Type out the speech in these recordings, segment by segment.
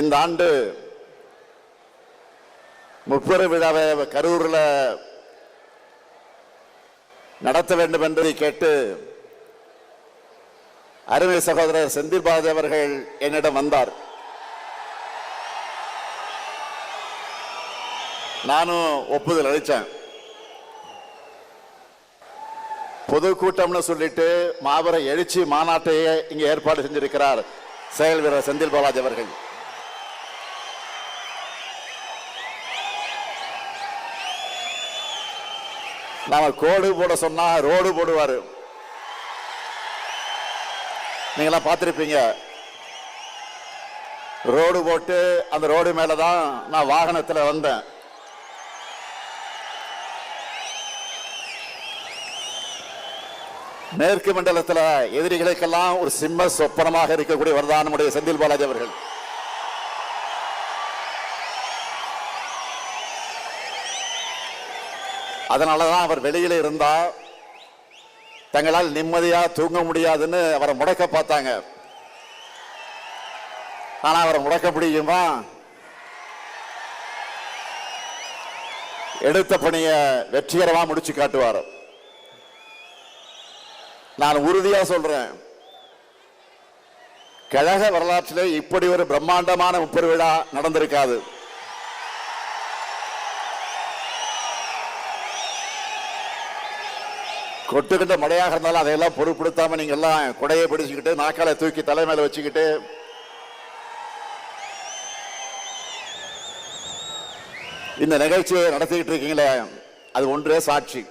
இந்த ஆண்டு முப்பெரு விழாவை கரூரில் நடத்த வேண்டும் என்பதை கேட்டு அருமை சகோதரர் செந்தில் பாலாஜி அவர்கள் என்னிடம் வந்தார். நானும் ஒப்புதல் அளித்தேன் பொதுக்கூட்டம்னு சொல்லிட்டு மாபெரும் எழுச்சி மாநாட்டையே இங்கே ஏற்பாடு செஞ்சிருக்கிறார் செயல் வீரர் செந்தில் பாலாஜி அவர்கள். நாம கோடு போட சொன்னா ரோடு போடுவாரு. நீங்களாம் பார்த்துருப்பீங்க. ரோடு போட்டு அந்த ரோடு மேல தான் நான் வாகனத்தில் வந்தேன். மேற்கு மண்டலத்தில் எதிரிகளுக்கெல்லாம் ஒரு சிம்ம சொப்பனமாக இருக்கக்கூடிய தான் நம்முடைய செந்தில் பாலாஜி அவர்கள். அதனாலதான் அவர் வெளியில இருந்தா தங்களால் நிம்மதியா தூங்க முடியாதுன்னு அவரை முடக்க பார்த்தாங்க. ஆனா அவரை முடக்க முடியுமா? எடுத்த பணியை வெற்றிகரமாக முடிச்சு காட்டுவார். நான் உறுதியாக சொல்றேன். கழக வரலாற்றிலே இப்படி ஒரு பிரம்மாண்டமான முப்பெரு விழா நடந்திருக்காது. கொட்டுக்கிட்ட மழையாக இருந்தாலும் அதையெல்லாம் பொருட்படுத்தாம நீங்க எல்லாம் குடையை பிடிச்சுக்கிட்டு நாக்கால தூக்கி தலை மேல வச்சுக்கிட்டு. இந்த நிகழ்ச்சியை நடத்திக்கிட்டு இருக்கீங்களே அது ஒன்றே சாட்சி.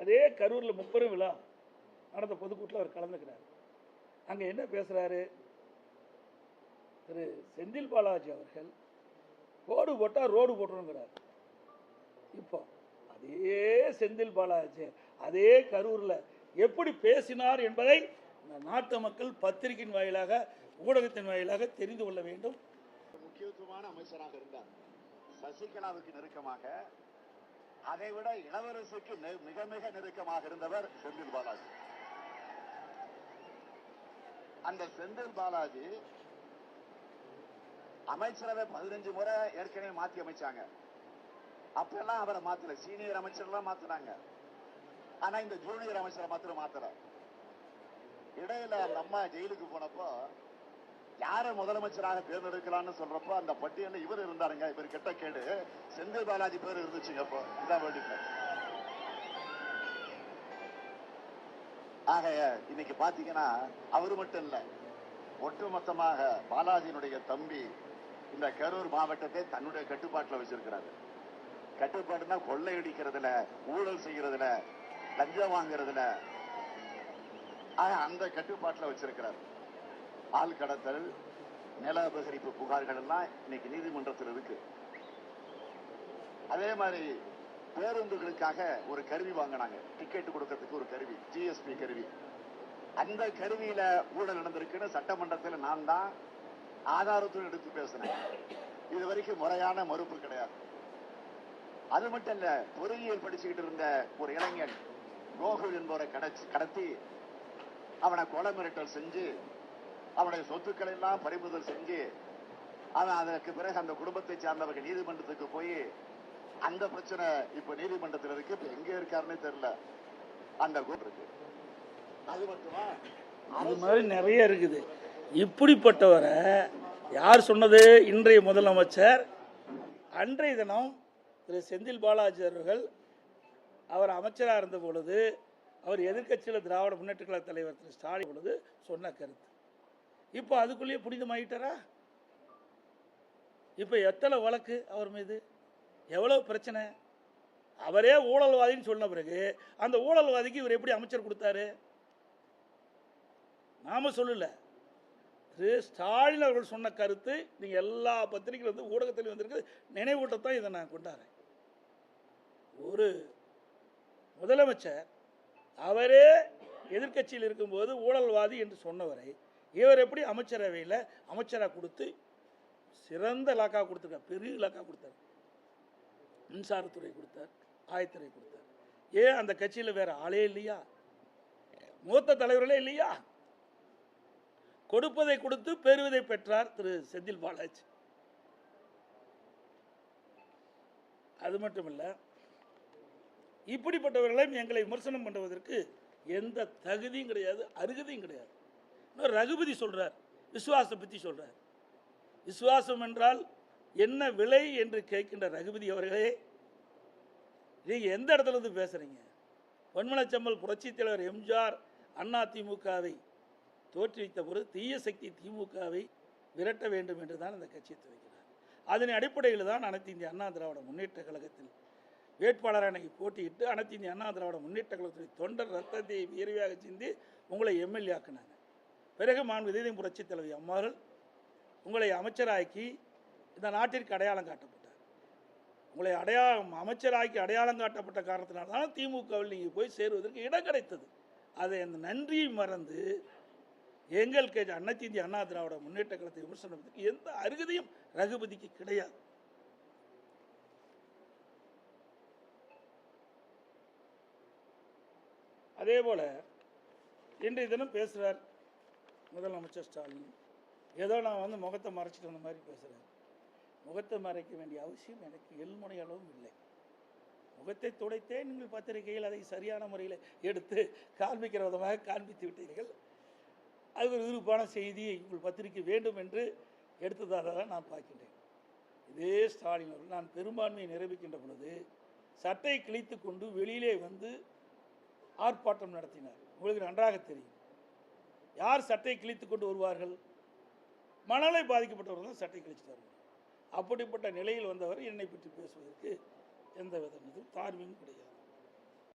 அதே கரூரில் முப்பெரும் விழா நடந்த பொதுக்கூட்டில் அவர் கலந்துக்கிறார். அங்கே என்ன பேசுகிறாரு திரு செந்தில் பாலாஜி அவர்கள் ரோடு போட்டால் ரோடு போட்டுருங்கிறார். இப்போ அதே செந்தில் பாலாஜி அதே கரூரில் எப்படி பேசினார் என்பதை நாட்டு மக்கள் பத்திரிகையின் வாயிலாக ஊடகத்தின் வாயிலாக தெரிந்து கொள்ள வேண்டும். முக்கியத்துவமான அமைச்சராக இருந்தார். சசிகலாவுக்கு நெருக்கமாக அதை விட இளவரசுக்கு நெ- மிக மிக நெருக்கமாக இருந்தவர் செந்தில் பாலாஜி. அந்த செந்தில் பாலாஜி அமைச்சரவை பதினஞ்சு முறை ஏற்கனவே மாத்தி அமைச்சாங்க. அப்பெல்லாம் அவரை மாத்தல. சீனியர் அமைச்சர்லாம் மாத்துனாங்க. ஆனா இந்த ஜூனியர் அமைச்சரை மாத்திரம் மாத்தல. இடையில அந்த அம்மா ஜெயிலுக்கு போனப்போ யார முதலமைச்சராக தேர்ந்தெடுக்கலாம்னு சொல்றப்போ அந்த பட்டியல்ல இவர் இருந்தாருங்க. இவர் கெட்ட கேடு செந்தில் பாலாஜி பேர் இருந்துச்சுங்க அப்போ. இதான் வேண்டியது ஆக இன்னைக்கு பாத்தீங்கன்னா அவரு மட்டும் இல்ல. ஒட்டுமொத்தமாக பாலாஜியினுடைய தம்பி இந்த கரூர் மாவட்டத்தை தன்னுடைய கட்டுப்பாட்டுல வச்சிருக்கிறாரு. கட்டுப்பாடுனா கொள்ளையடிக்கிறதுல ஊழல் செய்யறதுல லஞ்சம் வாங்குறதுல. அந்த கட்டுப்பாட்டுல வச்சிருக்கிறார். ஆள் கடத்தல் நில அபகரிப்பு புகார்கள் எல்லாம் இன்னைக்கு நீதிமன்றத்தில் இருக்கு. அதே மாதிரி பேருந்துகளுக்காக ஒரு கருவி வாங்கினாங்க. டிக்கெட் கொடுக்கறதுக்கு ஒரு கருவி ஜிஎஸ்பி கருவி. அந்த கருவியில ஊழல் நடந்திருக்குன்னு சட்டமன்றத்தில் நான் தான் ஆதாரத்துடன் எடுத்து பேசினேன். இது வரைக்கும் முறையான மறுப்பு கிடையாது. அது மட்டும் இல்ல பொறியியல் படிச்சுக்கிட்டு இருந்த ஒரு இளைஞன் கோகுல் என்பவரை கடச்சி கடத்தி அவனை கொலை மிரட்டல் செஞ்சு அவனுடைய சொத்துக்களை எல்லாம் பறிமுதல் செஞ்சு அவன் அதற்கு பிறகு அந்த குடும்பத்தை சார்ந்தவர்கள் நீதிமன்றத்துக்கு போய் அந்த பிரச்சனை இப்ப நீதிமன்றத்தில் இருக்கு. இப்ப எங்க இருக்காருன்னு தெரியல. அந்த குரூப் இருக்கு. அது மட்டுமா? அது மாதிரி நிறைய இருக்குது. இப்படிப்பட்டவரை யார் சொன்னது? இன்றைய முதலமைச்சர் அன்றைய தினம் திரு செந்தில் பாலாஜி அவர்கள் அவர் அமைச்சராக இருந்த பொழுது அவர் எதிர்க்கட்சியில் திராவிட முன்னேற்ற கழக தலைவர் திரு ஸ்டாலின் பொழுது சொன்ன கருத்து. இப்போ அதுக்குள்ளேயே புனிதமாயிட்டாரா? இப்போ எத்தனை வழக்கு அவர் மீது? எவ்வளோ பிரச்சனை? அவரே ஊழல்வாதின்னு சொன்ன பிறகு அந்த ஊழல்வாதிக்கு இவர் எப்படி அமைச்சர் கொடுத்தாரு? நாம சொல்லல. திரு ஸ்டாலின் அவர்கள் சொன்ன கருத்து நீங்கள் எல்லா பத்திரிகையில் வந்து ஊடகத்திலையும் வந்திருக்கு நினைவூட்டத்தான் இதை நான் கொண்டாடுறேன். ஒரு முதலமைச்சர் அவரே எதிர்க்கட்சியில் இருக்கும்போது ஊழல்வாதி என்று சொன்னவரை இவர் எப்படி அமைச்சரவையில் அமைச்சராக கொடுத்து சிறந்த லாக்காக கொடுத்துருக்கார் பெரிய லாக்கா கொடுத்தார். மின்சாரத்துறை கொடுத்தார் ஆயத்துறை கொடுத்தார். ஏன் அந்த கட்சியில் வேற ஆளே இல்லையா? மூத்த தலைவர்களே இல்லையா? கொடுப்பதை கொடுத்து பெறுவதை பெற்றார் திரு செந்தில் பாலாஜி. அது மட்டும் இல்லை இப்படிப்பட்டவர்களையும் எங்களை விமர்சனம் பண்ணுவதற்கு எந்த தகுதியும் கிடையாது அருகதையும் கிடையாது. ரகுபதி சொல்கிறார் விசுவாசம் பற்றி சொல்கிறார் விசுவாசம் என்றால் என்ன விலை என்று கேட்கின்ற ரகுபதி அவர்களே நீங்கள் எந்த இடத்துல இருந்து பேசுகிறீங்க பொன்மனச்செம்மல் புரட்சித் தலைவர் எம்ஜிஆர் அண்ணா திமுகவை தோற்றுவித்த பொழுது தீய சக்தி திமுகவை விரட்ட வேண்டும் என்று தான் இந்த கட்சியை துவைக்கிறார் அதன் அடிப்படையில் தான் அனைத்து இந்திய அண்ணா திராவிட முன்னேற்ற கழகத்தில் வேட்பாளராக அன்னைக்கு போட்டியிட்டு அனைத்து இந்திய அண்ணா திராவிட முன்னேற்ற கழகத்துடைய தொண்டர் ரத்தத்தை வியர்வையாக சிந்தி உங்களை எம்எல்ஏ ஆக்குனாங்க. பிறகு மாண்பு இதயம் புரட்சி தலைவி அம்மார்கள் உங்களை அமைச்சராக்கி இந்த நாட்டிற்கு அடையாளம் காட்டப்பட்டார். உங்களை அடையாளம் அமைச்சராக்கி அடையாளம் காட்டப்பட்ட காரணத்தினால தான் திமுகவில் நீங்கள் போய் சேருவதற்கு இடம் கிடைத்தது. அதை அந்த நன்றியை மறந்து எங்கள் கட்சி அன்னத்திந்திய இந்திய அண்ணா திராவிட முன்னேற்ற கழகத்தை விமர்சனத்துக்கு எந்த அருகதையும் ரகுபதிக்கு கிடையாது. அதே போல் இன்றைய தினம் பேசுகிறார் முதலமைச்சர் ஸ்டாலின். ஏதோ நான் வந்து முகத்தை மறைச்சிட்டு வந்த மாதிரி பேசுகிறேன் முகத்தை மறைக்க வேண்டிய அவசியம் எனக்கு எல்முனை அளவும் இல்லை. முகத்தை துடைத்தே நீங்கள் பத்திரிகையில் அதை சரியான முறையில் எடுத்து காண்பிக்கிற விதமாக காண்பித்து விட்டீர்கள். அது ஒரு விருப்பான செய்தியை உங்கள் பத்திரிகை வேண்டும் என்று எடுத்ததாக தான் நான் பார்க்கின்றேன். இதே ஸ்டாலின் அவர்கள் நான் பெரும்பான்மையை நிரூபிக்கின்ற பொழுது சட்டை கிழித்து கொண்டு வெளியிலே வந்து ஆர்ப்பாட்டம் நடத்தினார். உங்களுக்கு நன்றாக தெரியும். யார் சட்டை கிழித்து கொண்டு வருவார்கள்? மணலை பாதிக்கப்பட்டவர்கள் தான் சட்டை கிழிச்சிட்டு வருவார் அப்படிப்பட்ட நிலையில் வந்தவர் என்னை பற்றி பேசுவதற்கு எந்த வித இதுவும் தார்மீகம் கிடையாது.